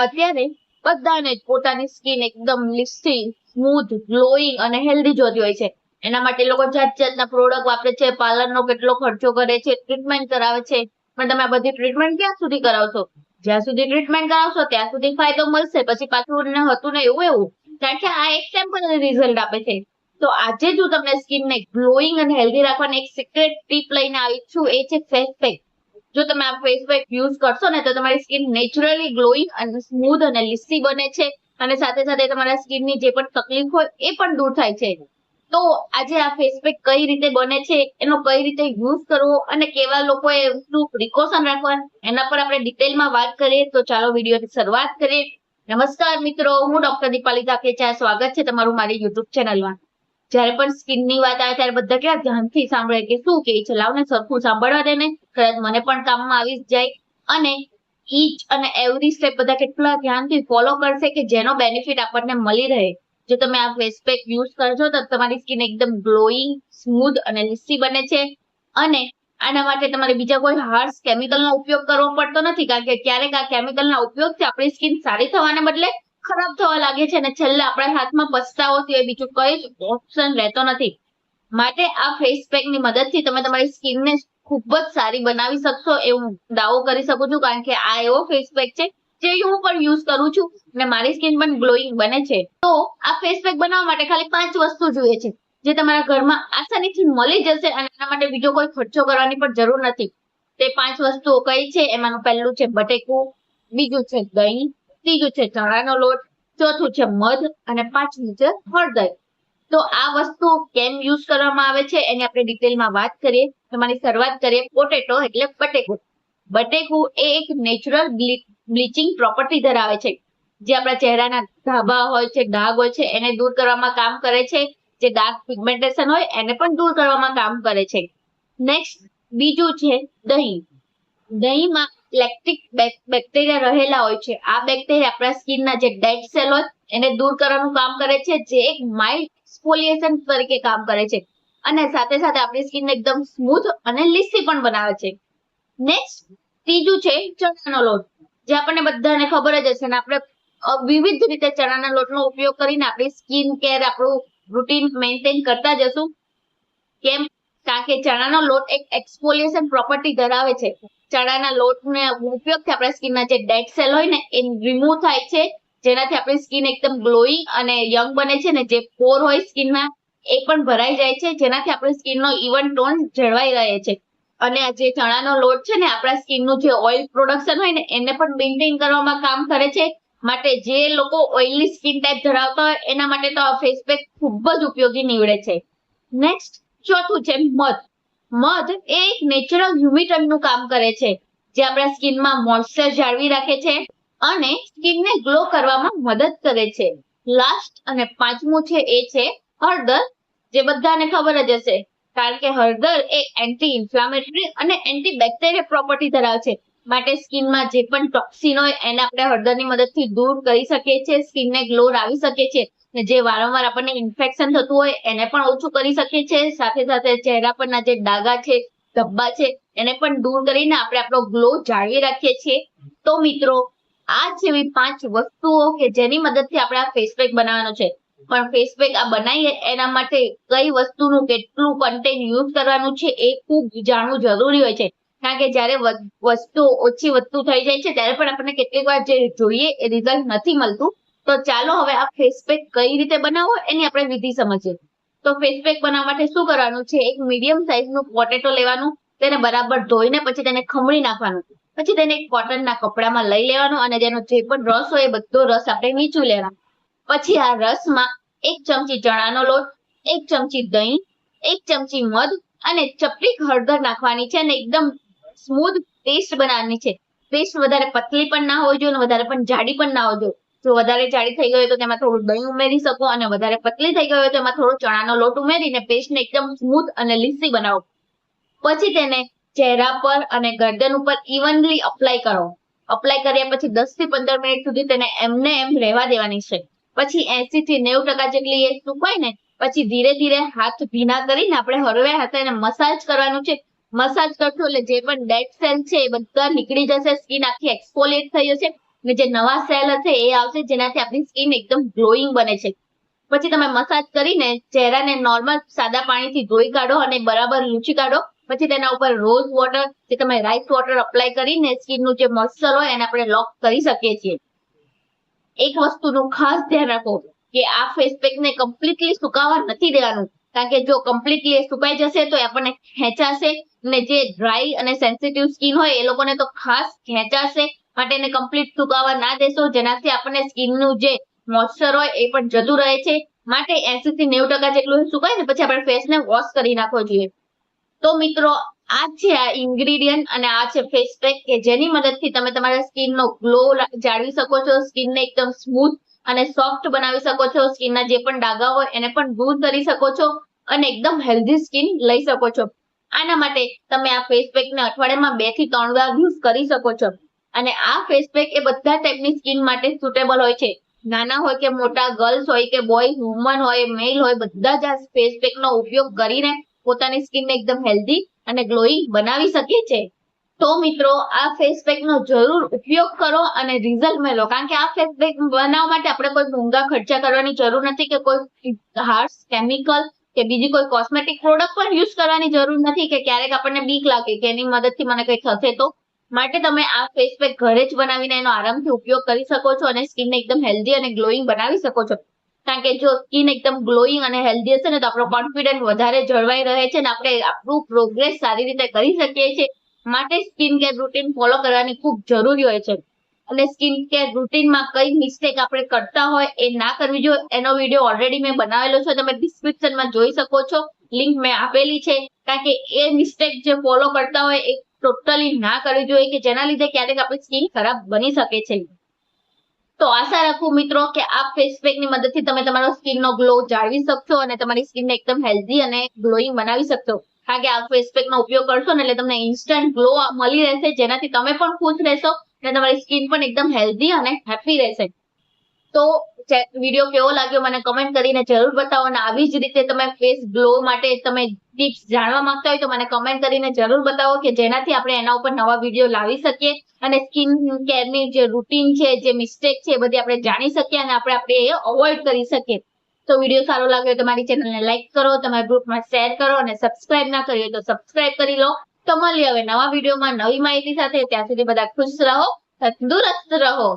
અત્યારે બધાને જ પોતાની સ્કિન એકદમ લિસ્ટી સ્મૂથ ગ્લોઈંગ અને હેલ્ધી જોતી હોય છે. એના માટે લોકો જાત જાતના પ્રોડક્ટ વાપરે છે, પાર્લરનો કેટલો ખર્ચો કરે છે ટ્રીટમેન્ટ કરાવે છે. પણ તમે આ બધી ટ્રીટમેન્ટ ક્યાં સુધી કરાવશો? જ્યાં સુધી ટ્રીટમેન્ટ કરાવશો, ત્યાં સુધી ફાયદો મળશે. પછી પાછું ને હતું ને એવું એવું. કારણ કે આ એક ટેમ્પરરી રિઝલ્ટ આપે છે. તો આજે જ હું તમને સ્કિનને ગ્લોઈંગ અને હેલ્ધી રાખવાની એક સિક્રેટ ટીપ લઈને આવી છું. એ છે ફેસ પેક જો તમે આ ફેસ પેક યુઝ કરશો ને, તો તમારી સ્કિન નેચરલી ગ્લોઈંગ અને સ્મૂધ અને લીસી બને છે. અને સાથે સાથે તમારા સ્કિનની જે પણ તકલીફ હોય, એ પણ દૂર થાય છે. તો આજે આ ફેસ પેક કઈ રીતે બને છે, એનો કઈ રીતે યુઝ કરવો અને કેવા લોકોએ શું પ્રિકોશન રાખવા એના પર આપણે ડિટેલમાં વાત કરીએ. તો ચાલો વિડીયોની શરૂઆત કરીએ. નમસ્કાર મિત્રો, હું ડોક્ટર દીપાલી ધાકેચા સ્વાગત છે તમારું મારી યુટ્યુબ ચેનલમાં જ્યારે પણ સ્કીનની વાત આવે ત્યારે બધા કેવા ધ્યાનથી સાંભળે કે શું કે છે? લાવ ને સરખું સાંભળવા દે ને. કદાચ મને પણ કામમાં આવી જાય. અને ઈચ અને એવરી સ્ટેપ બધા કેટલા ધ્યાનથી ફોલો કરશે કે જેનો બેનિફિટ આપણને મળી રહે. જો તમે આ ફેસ પેક યુઝ કરશો તો તમારી સ્કીન એકદમ ગ્લોઈંગ સ્મૂથ અને લીસી બને છે. અને આના માટે તમારે બીજા કોઈ હાર્શ કેમિકલનો ઉપયોગ કરવો પડતો નથી. કારણ કે ક્યારેક આ કેમિકલના ઉપયોગથી આપણી સ્કીન સારી થવાને બદલે ખરાબ થવા લાગે છે અને છેલ્લે આપણા હાથમાં પસ્તાવો સિવાય બીજું કઈ જ ઓપ્શન રહેતો નથી. માટે આ ફેસ પેકની મદદથી તમે તમારી સ્કિનને ખૂબ જ સારી બનાવી શકશો એવું દાવો કરી શકું છું, કારણ કે આ એવો ફેસ પેક છે જે હું પણ યુઝ કરું છું અને મારી સ્કિન પણ ગ્લોઈંગ બને છે. તો આ ફેસ પેક બનાવવા માટે ખાલી પાંચ વસ્તુ જોઈએ છે, જે તમારા ઘરમાં આસાનીથી મળી જશે અને એના માટે બીજો કોઈ ખર્ચો કરવાની પણ જરૂર નથી. તે પાંચ વસ્તુઓ કઈ છે? એમાંનું પહેલું છે બટેકું, બીજું છે દહીં ત્રીજું છે ચણાનો લોટ, ચોથું છે મધ અને પાંચમું છે હળદર. તો આ વસ્તુ કેમ યુઝ કરવામાં આવે છે એની આપણે ડિટેલમાં વાત કરીએ. તમારી શરૂઆત કરીએ પોટેટો એટલે બટેકું. બટેકું એ એક નેચરલ બ્લીચિંગ પ્રોપર્ટી ધરાવે છે. જે આપણા ચહેરાના ધાબા હોય છે, ડાઘ હોય છે, એને દૂર કરવામાં કામ કરે છે. જે ડાર્ક પિગમેન્ટેશન હોય, એને પણ દૂર કરવામાં કામ કરે છે. નેક્સ્ટ બીજું છે દહીં. દહીંમાં લેક્ટિક બેક્ટેરિયા રહેલા હોય છે. આ બેક્ટેરિયા આપણા સ્કિનના જે ડેડ સેલ હોય, એને દૂર કરવાનું કામ કરે છે, જે એક માઇલ્ડ સ્પોલિએશન તરીકે કામ કરે છે. અને સાથે સાથે આપણી સ્કિન એકદમ સ્મૂથ અને લીસી પણ બનાવે છે. નેક્સ્ટ ત્રીજું છે ચણાનો લોટ. જે આપણને બધાને ખબર જ હશે ને આપણે વિવિધ રીતે ચણાના લોટનો ઉપયોગ કરીને આપણી સ્કિન કેર આપણું રૂટીન મેન્ટેન કરતા જશું. કેમ? કારણ કે ચણાનો લોટ એક એક્સપોલિએશન પ્રોપર્ટી ધરાવે છે. ચણાના લોટને ઉપયોગથી આપણા સ્કિનના જે ડેડ સેલ હોય ને, એ રિમૂવ થાય છે. જેનાથી આપણી સ્કિન એકદમ ગ્લોઈંગ અને યંગ બને છે ને, જે પોર હોય સ્કિનમાં, એ પણ ભરાઈ જાય છે. જેનાથી આપણી સ્કિનનો ઇવન ટોન જળવાઈ રહે છે. અને આ જે ચણાનો લોટ છે ને, આપણા સ્કિનનું જે ઓઇલ પ્રોડક્શન હોય ને, એને પણ મેન્ટેન કરવામાં કામ કરે છે. માટે જે લોકો ઓઇલી સ્કિન ટાઈપ ધરાવતા હોય, એના માટે તો આ ફેસ પેક ખૂબ જ ઉપયોગી નીવડે છે. નેક્સ્ટ ચોથું છે મધ. મધ એ એક નેચરલ હ્યુમિટનનું કામ કરે છે, જે આપણા સ્કિનમાં મોઇશ્ચર જાળવી રાખે છે અને સ્કિનને ગ્લો કરવામાં મદદ કરે છે. લાસ્ટ અને પાંચમું છે એ છે હળદર, જે બધાને ખબર જ હશે. કારણ કે હળદર એ એન્ટી ઇન્ફ્લામેટરી અને એન્ટી બેક્ટેરિયા પ્રોપર્ટી ધરાવે છે. માટે સ્કિનમાં જે પણ ટોક્સિન હોય એને આપણે હળદરની મદદથી દૂર કરી શકીએ છીએ, સ્કિનને ગ્લો લાવી શકીએ છીએ ને જે વારંવાર આપણને ઇન્ફેક્શન થતું હોય એને પણ ઓછું કરી શકીએ છીએ. સાથે સાથે ચહેરા પરના જે ડાઘા છે, ધબ્બા છે, એને પણ દૂર કરીને આપણે આપણો ગ્લો જાળવી રાખીએ છીએ. તો મિત્રો, આ જેવી પાંચ વસ્તુઓ કે જેની મદદથી આપણે આ ફેસ પેક બનાવવાનો છે. પણ ફેસ પેક આ બનાવીએ એના માટે કઈ વસ્તુનું, કેટલું કન્ટેન્ટ યુઝ કરવાનું છે એ ખૂબ જાણવું જરૂરી હોય છે. કારણ કે જ્યારે વસ્તુ ઓછી વધતુ થઈ જાય છે, ત્યારે પણ આપણને કેટલીક વાર જે જોઈએ એ રિઝલ્ટ નથી મળતું. તો ચાલો હવે આ ફેસ કઈ રીતે બનાવવો એની આપણે વિધિ સમજીએ. તો ફેસ બનાવવા માટે શું કરવાનું છે? એક મીડિયમ સાઇઝનું પોટેટો લેવાનું, તેને બરાબર ધોઈને પછી તેને ખમણી નાખવાનું. પછી તેને એક કોટનના કપડામાં લઈ લેવાનું અને જેનો જે પણ રસ હોય એ બધો રસ આપણે નીચું લેવાનો. પછી આ રસમાં એક ચમચી ચણાનો લોટ, એક ચમચી દહીં, એક ચમચી મધ અને ચપટી હળદર નાખવાની છે અને એકદમ સ્મૂથ પેસ્ટ બનાવવાની છે. પેસ્ટ વધારે પતલી પણ ના હોવી જોઈએ અને વધારે પણ જાડી પણ ના હોવી જોઈએ. જો વધારે જાડી થઈ ગઈ તો તેમાં થોડું દહીં ઉમેરી શકો અને વધારે પતલી થઈ ગઈ હોય તો એમાં થોડો ચણાનો લોટ ઉમેરીને પેસ્ટને એકદમ સ્મૂથ અને લીસી બનાવો. પછી તેને ચહેરા પર અને ગરદન ઉપર ઇવનલી અપ્લાય કરો. અપ્લાય કર્યા પછી દસથી પંદર મિનિટ સુધી તેને એમને એમ રહેવા દેવાની છે. પછી એસી થી નેવું ટકા જેટલી એ સુકાય ને, પછી ધીરે ધીરે હાથ ભીના કરીને આપણે હળવે હાથે એને મસાજ કરવાનું છે. મસાજ કરશો એટલે જે પણ ડેડ સેલ છે એ બધા નીકળી જશે. સ્કિન આખી એક્સફોલિએટ થઈ જશે. ને જે નવા સેલ હશે એ આવશે જેનાથી આપણી સ્કિન એકદમ ગ્લોઈંગ બને છે. પછી તમે મસાજ કરીને ચહેરાને નોર્મલ સાદા પાણીથી ધોઈ કાઢો અને બરાબર લૂછી કાઢો. પછી તેના ઉપર રોઝ વોટર જે તમે રાઈસ વોટર અપ્લાય કરીને સ્કિનનું જે મોઇસ્ચર હોય એને આપણે લોક કરી શકીએ છીએ. એક વસ્તુનું ખાસ ધ્યાન રાખો કે આ ફેસ પેક ને કમ્પ્લીટલી સુકાવા નથી દેવાનું. કારણ કે જો કમ્પ્લીટલી સુકાઈ જશે તો એ આપણને ખેંચાશે અને જે ડ્રાય અને સેન્સિટિવ સ્કિન હોય એ લોકોને તો ખાસ ખેંચાશે માટે એને કમ્પ્લીટ સુકાવા ના દેશો, જેનાથી આપણને સ્કિનનું જે મોઇશ્ચર હોય એ પણ જતું રહે છે. માટે એસી થી નેવું ટકા જેટલું સુકાય ને પછી આપણે ફેસને વોશ કરી નાખવો જોઈએ. તો મિત્રો, આ છે આ ઇન્ગ્રીડિયન્ટ અને આ છે ફેસ પેક કે જેની મદદથી તમે તમારા સ્કિનનો ગ્લો જાળવી શકો છો સ્કિનને એકદમ સ્મૂથ અને સોફ્ટ બનાવી શકો છો, સ્કિનના જે પણ ડાઘા હોય એને પણ દૂર કરી શકો છો અને એકદમ હેલ્ધી સ્કિન લઈ શકો છો. આના માટે તમે આ ફેસ પેકને અઠવાડિયામાં બેથી ત્રણ વાર યુઝ કરી શકો છો. અને આ ફેસ પેક એ બધા ટાઈપની સ્કિન માટે સુટેબલ હોય છે. નાના હોય કે મોટા ગર્લ્સ હોય કે બોય વુમન હોય મેલ હોય, બધા જ આ ફેસ પેક ઉપયોગ કરીને પોતાની સ્કિનને એકદમ હેલ્ધી અને ગ્લોઈંગ બનાવી શકે છે તો મિત્રો, આ ફેસ પેક નો જરૂર ઉપયોગ કરો અને રિઝલ્ટ મેળવો. કારણ કે આ ફેસ પેક બનાવવા માટે આપણે કોઈ મોંઘા ખર્ચા કરવાની જરૂર નથી કે કોઈ હાર્સ કેમિકલ કે બીજી કોઈ કોસ્મેટિક પ્રોડક્ટ પણ યુઝ કરવાની જરૂર નથી કે ક્યારેક આપણને બીક લાગે કે એની મદદથી મને કંઈ થશે તો. માટે તમે આ ફેસ પેક ઘરે જ બનાવીને એનો આરામથી ઉપયોગ કરી શકો છો અને સ્કિનને એકદમ હેલ્ધી અને ગ્લોઈંગ બનાવી શકો છો. કારણ કે જો સ્કિન એકદમ ગ્લોઈંગ અને હેલ્ધી હશે ને તો આપણો કોન્ફિડન્સ વધારે જળવાઈ રહે છે ને આપણે આપણું પ્રોગ્રેસ સારી રીતે કરી શકીએ છીએ. માટે સ્કિન કેર રૂટીન ફોલો કરવાની ખૂબ જરૂરી હોય છે. અને સ્કિન કેર રૂટીનમાં કઈ મિસ્ટેક આપણે કરતા હોય એ ના કરવી જોઈએ. એનો વીડિયો ઓલરેડી મેં બનાવેલો છે. તમે ડિસ્ક્રિપ્શનમાં જોઈ શકો છો. લિંક મેં આપેલી છે. કારણ કે એ મિસ્ટેક જે ફોલો કરતા હોય એ ટોટલી ના કરવી જોઈએ કે જેના લીધે ક્યારેક આપણી સ્કિન ખરાબ બની શકે છે. તો આશા રાખું મિત્રો કે આ ફેસ પેકની મદદથી તમે તમારો સ્કિનનો ગ્લો જાળવી શકશો અને તમારી સ્કિનને એકદમ હેલ્ધી અને ગ્લોઈંગ બનાવી શકશો. કારણ કે આ ફેસ પેક નો ઉપયોગ કરશો ને એટલે તમને ઇન્સ્ટન્ટ ગ્લો મળી રહેશે, જેનાથી તમે પણ ખુશ રહેશો અને તમારી સ્કિન પણ એકદમ હેલ્ધી અને હેપી રહેશે. તો વીડિયો કેવો લાગ્યો મને કમેન્ટ કરીને જરૂર બતાવો અને આવી જ રીતે તમે ફેસ ગ્લો માટે તમે ટિપ્સ જાણવા માંગતા હોય તો મને કમેન્ટ કરીને જરૂર બતાવો કે જેનાથી આપણે એના ઉપર નવા વીડિયો લાવી શકીએ અને સ્કિન કેરની જે રૂટીન છે, જે મિસ્ટેક છે એ બધી આપણે જાણી શકીએ અને આપણે આપણે એ અવોઇડ કરી શકીએ. તો વીડિયો સારો લાગ્યો તો મારી ચેનલને લાઈક કરો, તમારા ગ્રુપમાં શેર કરો અને સબસ્ક્રાઇબ ના કરી તો સબસ્ક્રાઇબ કરી લો. તો મળીએ હવે નવા વિડીયોમાં નવી માહિતી સાથે. ત્યાં સુધી બધા ખુશ રહો, તંદુરસ્ત રહો.